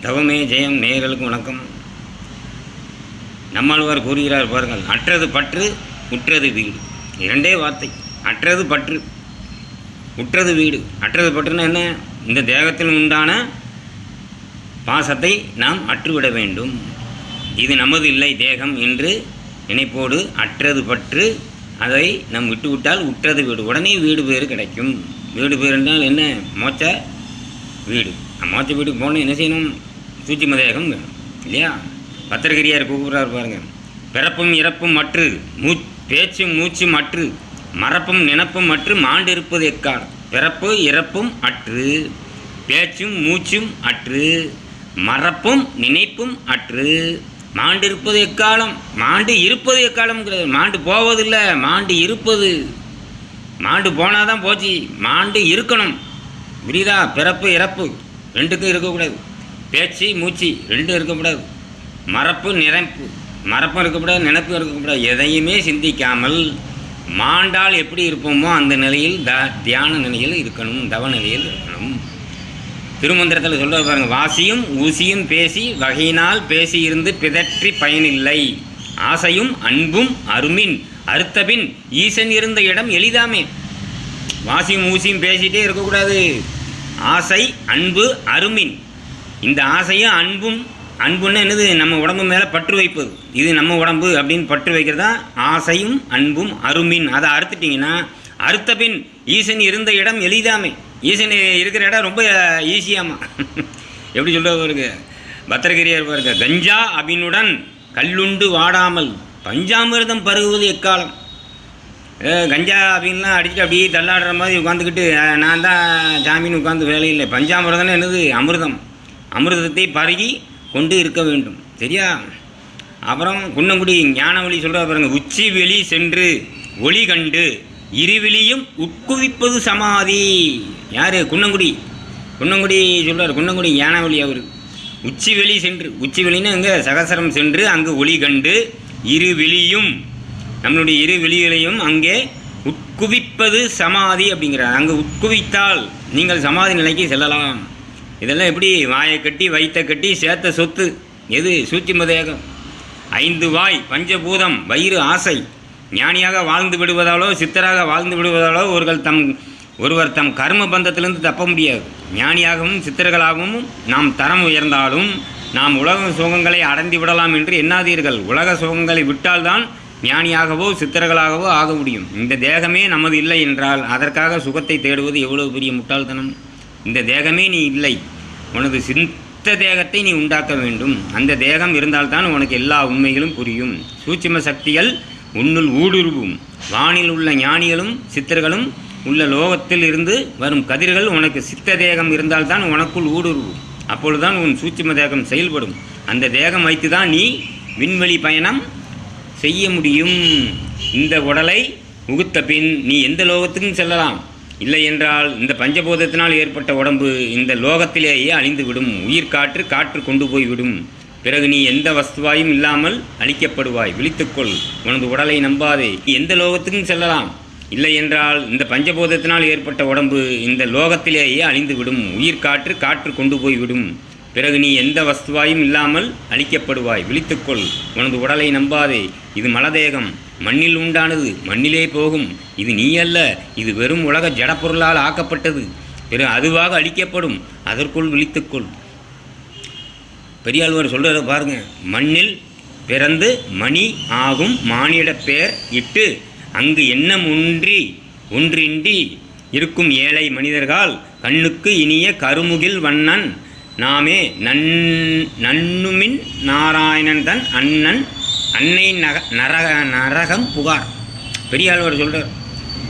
தவமே ஜெயம் நேயர்களுக்கு வணக்கம். நம்மாழ்வார் கூறுகிறார் பாருங்கள் அற்றது பற்று உற்றது வீடு. இரண்டே வார்த்தை அற்றது பற்று உற்றது வீடு. அற்றது பற்றுனா என்ன? இந்த தேகத்தில் உண்டான பாசத்தை நாம் அற்றுவிட வேண்டும். இது நமது இல்லை தேகம் என்று நினைப்போடு அற்றது பற்று அதை நம் விட்டுவிட்டால் உற்றது வீடு. உடனே வீடு பேர் கிடைக்கும். வீடு பேர் என்றால் என்ன? மோச்ச வீடு. மோச்ச வீட்டுக்கு போனால் என்ன செய்யணும்? சூச்சி தேகம் வேணும் இல்லையா? பத்திரகிரியார் கூப்பிட்றாரு பாருங்கள் பிறப்பும் இறப்பும் மற்று மூ பேச்சும் மூச்சும் மற்று மறப்பும் நினப்பும் மற்று மாண்டு இருப்பது எக்காலம் பிறப்பு இறப்பும் அற்று பேச்சும் மூச்சும் அற்று மறப்பும் நினைப்பும் அற்று மாண்டு இருப்பது எக்காலம்? மாண்டு இருப்பது எக்காலம்ங்கிறது மாண்டு போவதில்லை மாண்டு இருப்பது. மாண்டு போனாதான் போச்சு. மாண்டு இருக்கணும். புரியுதா? பிறப்பு இறப்பு. ரெண்டுக்கும் இருக்கக்கூடாது. பேச்சு மூச்சு ரெண்டும் இருக்கக்கூடாது. மறப்பு நினைப்பு மறப்பும் இருக்கக்கூடாது நினைப்பும் இருக்கக்கூடாது. எதையுமே சிந்திக்காமல் மாண்டால் எப்படி இருப்போமோ அந்த நிலையில் த தியான நிலையில் இருக்கணும் தவ நிலையில் இருக்கணும். திருமந்திரத்தில் சொல்கிற பாருங்க. வாசியும் ஊசியும் பேசி வகையினால் பேசியிருந்து பிதற்றி பயனில்லை. ஆசையும் அன்பும் அருமின் அறுத்தபின் ஈசன் இருந்த இடம் எளிதாமே. வாசியும் ஊசியும் பேசிகிட்டே இருக்கக்கூடாது. ஆசை அன்பு அருமின். இந்த ஆசையும் அன்பும் அன்புன்னு என்னது? நம்ம உடம்பு மேலே பற்று வைப்பது. இது நம்ம உடம்பு அப்படின்னு பற்று வைக்கிறதா? ஆசையும் அன்பும் அருமின். அதை அறுத்துட்டிங்கன்னா அறுத்த பின் ஈசன் இருந்த இடம் எளிதாமே. ஈசன் இருக்கிற இடம் ரொம்ப ஈஸியாமா? எப்படி சொல்கிறவருக்கு பத்திரகிரியார் பாருங்க கஞ்சா அபினுடன் கல்லுண்டு வாடாமல் பஞ்சாமிர்தம் பருகுவது எக்காலம்? கஞ்சா அப்படின்லாம் அடிச்சுட்டு அப்படியே தள்ளாடுற மாதிரி உட்காந்துக்கிட்டு நான் தான் ஜாமீன் உட்காந்து வேலையில்லை. பஞ்சாமிர்தம்னு என்னது? அமிர்தம். அமிர்தத்தை பருகி கொண்டு இருக்க வேண்டும். சரியா? அப்புறம் குன்னங்குடி ஞானவழி சொல்கிறா பாருங்க உச்சி வெளி சென்று ஒளி கண்டு இருவெளியும் உட்குவிப்பது சமாதி. யார்? குன்னங்குடி. குன்னங்குடி சொல்கிறார் குன்னங்குடி ஞானவழி அவர். உச்சி வெளி சென்று உச்சி வெளின்னு அங்கே சகசரம் சென்று அங்கு ஒளி கண்டு இருவெளியும் நம்மளுடைய இரு விழிகளையும் அங்கே உட்குவிப்பது சமாதி அப்படிங்கிறார். அங்கே உட்குவித்தால் நீங்கள் சமாதி நிலைக்கு செல்லலாம். இதெல்லாம் எப்படி? வாயை கட்டி வைத்த கட்டி சேர்த்த சொத்து. எது? சூட்சும தேகம். ஐந்து வாய் பஞ்சபூதம் வயிறு ஆசை. ஞானியாக வாழ்ந்து விடுவதாலோ சித்தராக வாழ்ந்து விடுவதாலோ ஒருவர் தம் ஒருவர் தம் கர்ம பந்தத்திலிருந்து தப்ப முடியாது. ஞானியாகவும் சித்தர்களாகவும் நாம் தரம் உயர்ந்தாலும் நாம் உலக சோகங்களை அடைந்து விடலாம் என்று எண்ணாதீர்கள். உலக சோகங்களை விட்டால்தான் ஞானியாகவோ சித்தர்களாகவோ ஆக முடியும். இந்த தேகமே நமது இல்லை என்றால் அதற்காக சுகத்தை தேடுவது எவ்வளவு பெரிய முட்டாள்தனம்? இந்த தேகமே நீ இல்லை. உனது சித்த தேகத்தை நீ உண்டாக்க வேண்டும். அந்த தேகம் இருந்தால்தான் உனக்கு எல்லா உண்மைகளும் புரியும். சூட்சும சக்திகள் உன்னுள் ஊடுருவும். வானில் உள்ள ஞானிகளும் சித்தர்களும் உள்ள லோகத்தில் இருந்து வரும் கதிர்கள் உனக்கு சித்த தேகம் இருந்தால்தான் உனக்குள் ஊடுருவும். அப்பொழுதுதான் உன் சூட்சிம தேகம் செயல்படும். அந்த தேகம் வைத்து தான் நீ விண்வெளி பயணம் செய்ய முடியும். இந்த உடலை உகுத்த பின் நீ எந்த லோகத்துக்கும் செல்லலாம். இல்லை என்றால் இந்த பஞ்சபூதத்தினால் ஏற்பட்ட உடம்பு இந்த லோகத்திலேயே அழிந்துவிடும். உயிர் காற்று காற்று கொண்டு போய்விடும். பிறகு நீ எந்த வஸ்துவாயும் இல்லாமல் அழிக்கப்படுவாய். விழித்துக்கொள். உனது உடலை நம்பாதே. நீ எந்த லோகத்துக்கும் செல்லலாம். இல்லை என்றால் இந்த பஞ்சபூதத்தினால் ஏற்பட்ட உடம்பு இந்த லோகத்திலேயே அழிந்துவிடும். உயிர் காற்று காற்று கொண்டு போய்விடும். பிறகு நீ எந்த வஸ்துவாயும் இல்லாமல் அழிக்கப்படுவாய். விழித்துக்கொள். உனது உடலை நம்பாதே. இது மலதேகம். மண்ணில் உண்டானது மண்ணிலே போகும். இது நீ அல்ல இது வெறும் உலக ஜடப்பொருளால் ஆக்கப்பட்டது. பிறகு அதுவாக அழிக்கப்படும். அதற்குள் விழித்துக்கொள். பெரியாழ்வார் சொல்கிறத பாருங்க. மண்ணில் பிறந்து மணி ஆகும் மானிட பெயர் இட்டு அங்கு எண்ணம் ஒன்றி ஒன்றின்றி இருக்கும் ஏழை மனிதர்கள் கண்ணுக்கு இனிய கருமுகில் வண்ணன் நாமே நன் நன்னுமின் நாராயணன் தன் அண்ணன் அன்னை நக நரக நரகம் புகார். பெரியாழ்வார் சொல்கிறார்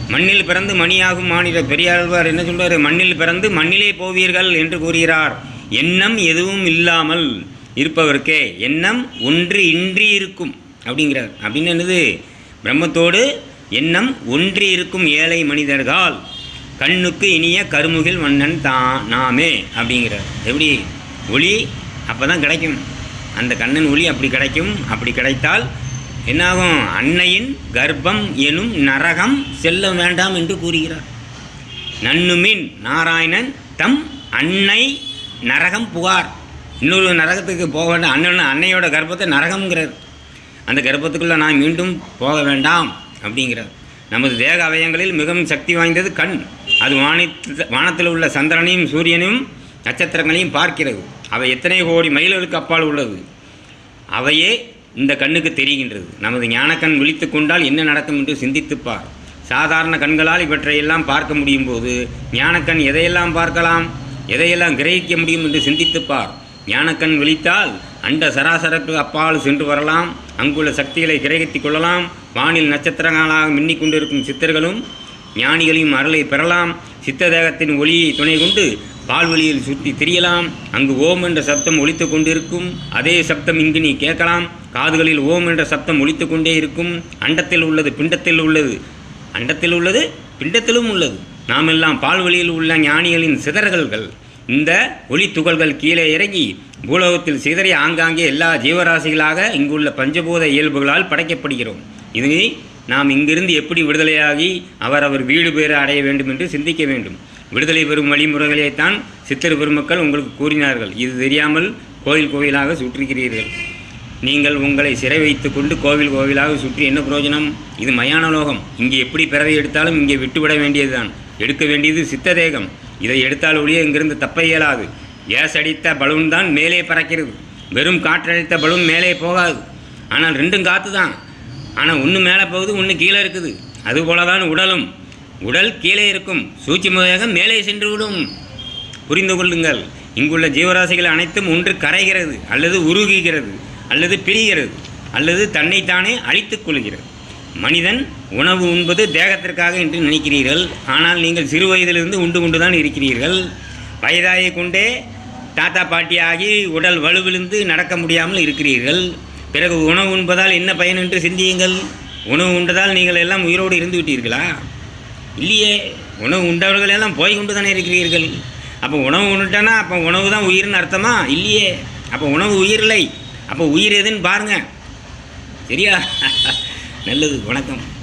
மண்ணில் பிறந்து மணியாகும் மாநில பெரியாழ்வார் என்ன சொல்கிறார் மண்ணில் பிறந்து மண்ணிலே போவீர்கள் என்று கூறுகிறார். எண்ணம் எதுவும் இல்லாமல் இருப்பவர்க்கே எண்ணம் ஒன்று இன்றி இருக்கும். அப்படிங்கிறார். அப்படின்னு என்னது? பிரம்மத்தோடு எண்ணம் ஒன்றி இருக்கும் ஏழை மனிதர்கள் கண்ணுக்கு இனிய கருமுகில் மன்னன் தான் நாமே அப்படிங்கிறார். எப்படி? ஒளி அப்போ தான் கிடைக்கும். அந்த கண்ணன் ஒளி அப்படி கிடைக்கும். அப்படி கிடைத்தால் என்னாகும்? அன்னையின் கர்ப்பம் எனும் நரகம் செல்ல வேண்டாம் என்று கூறுகிறார். நன்னுமின் நாராயணன் தம் அன்னை நரகம் புகார். இன்னொரு நரகத்துக்கு போக வேண்டாம். அண்ணன் அன்னையோட கர்ப்பத்தை நரகம்ங்கிறார். அந்த கர்ப்பத்துக்குள்ளே நான் மீண்டும் போக வேண்டாம் அப்படிங்கிறார். நமது தேக அவயங்களில் மிகவும் சக்தி வாய்ந்தது கண். அது வானத்தில் வானத்தில் உள்ள சந்திரனையும் சூரியனையும் நட்சத்திரங்களையும் பார்க்கிறது. அவை எத்தனை கோடி மைல்களுக்கு அப்பால் உள்ளது? அவையே இந்த கண்ணுக்கு தெரிகின்றது. நமது ஞானக்கண் விழித்து கொண்டால் என்ன நடக்கும் என்று சிந்தித்துப்பார் சாதாரண கண்களால் இவற்றையெல்லாம் பார்க்க முடியும் போது ஞானக்கண் எதையெல்லாம் பார்க்கலாம்? எதையெல்லாம் கிரகிக்க முடியும் என்று சிந்தித்துப்பார் ஞானக்கண் விழித்தால் அண்ட சராசரக்கு அப்பால் சென்று வரலாம். அங்குள்ள சக்திகளை கிரகித்து கொள்ளலாம். வானில் நட்சத்திரங்களாக மின்னிக் கொண்டிருக்கும் சித்தர்களும் ஞானிகளையும் அருளை பெறலாம். சித்த தேகத்தின் ஒளியை துணை கொண்டு பால்வெளியில் சுற்றி திரியலாம். அங்கு ஓம் என்ற சப்தம் ஒழித்து கொண்டிருக்கும். அதே சப்தம் இங்கு நீ கேட்கலாம். காதுகளில் ஓம் என்ற சப்தம் ஒழித்து கொண்டே இருக்கும். அண்டத்தில் உள்ளது பிண்டத்தில் உள்ளது. அண்டத்தில் உள்ளது பிண்டத்திலும் உள்ளது. நாமெல்லாம் பால்வெளியில் உள்ள ஞானிகளின் சிதறல்கள். இந்த ஒளி துகள்கள் கீழே இறங்கி பூலோகத்தில் சிதறி ஆங்காங்கே எல்லா ஜீவராசிகளாக இங்குள்ள பஞ்சபூத இயல்புகளால் படைக்கப்படுகிறோம். இதனை நாம் இங்கிருந்து எப்படி விடுதலையாகி அவர் வீடு பேர அடைய வேண்டும் என்று சிந்திக்க வேண்டும். விடுதலை பெறும் வழிமுறைகளைத்தான் சித்தர் பெருமக்கள் உங்களுக்கு கூறினார்கள். இது தெரியாமல் கோயில் கோயிலாக சுற்றுகிறீர்கள் நீங்கள் உங்களை சிறை வைத்து கொண்டு கோவில் கோவிலாக சுற்றி என்ன பிரயோஜனம் இது மயான லோகம். இங்கே எப்படி பிறவை எடுத்தாலும் இங்கே விட்டுவிட வேண்டியதுதான். எடுக்க வேண்டியது சித்த தேகம். இதை எடுத்தால் ஒழிய இங்கிருந்து தப்ப இயலாது. ஏஸ் அடித்த பலூன் தான் மேலே பறக்கிறது. வெறும் காற்றடித்த பலூன் மேலே போகாது. ஆனால் ரெண்டும் காற்று தான். ஆனால் ஒன்று மேலே போகுது ஒன்று கீழே இருக்குது. அதுபோல தான் உடலும். உடல் கீழே இருக்கும். சூழ்ச்சி முறையாக மேலே சென்று விடும். புரிந்து கொள்ளுங்கள். இங்குள்ள ஜீவராசிகள் அனைத்தும் ஒன்று கரைகிறது அல்லது உருகுகிறது அல்லது பிரிகிறது அல்லது தன்னைத்தானே அழித்துக் கொள்கிறது. மனிதன் உணவு உண்பது தேகத்திற்காக என்று நினைக்கிறீர்கள். ஆனால் நீங்கள் சிறு வயதிலிருந்து உண்டு கொண்டு தான் இருக்கிறீர்கள். வயதாகி கொண்டே தாத்தா பாட்டியாகி உடல் வலுவிழுந்து நடக்க முடியாமல் இருக்கிறீர்கள். பிறகு உணவு உண்பதால் என்ன பயன் என்று சிந்தியுங்கள். உணவு உண்டதால் நீங்கள் எல்லாம் உயிரோடு இருந்து விட்டீர்களா? இல்லையே உணவு உண்டவர்கள் எல்லாம் போய் கொண்டு தானே இருக்கிறீர்கள். அப்போ உணவு உண்டுட்டானா? அப்போ உணவு தான் உயிர்னு அர்த்தமா? இல்லையே அப்போ உணவு உயிர் இல்லை. அப்போ உயிர் எதுன்னு பாருங்க. சரியா? நல்லது வணக்கம்.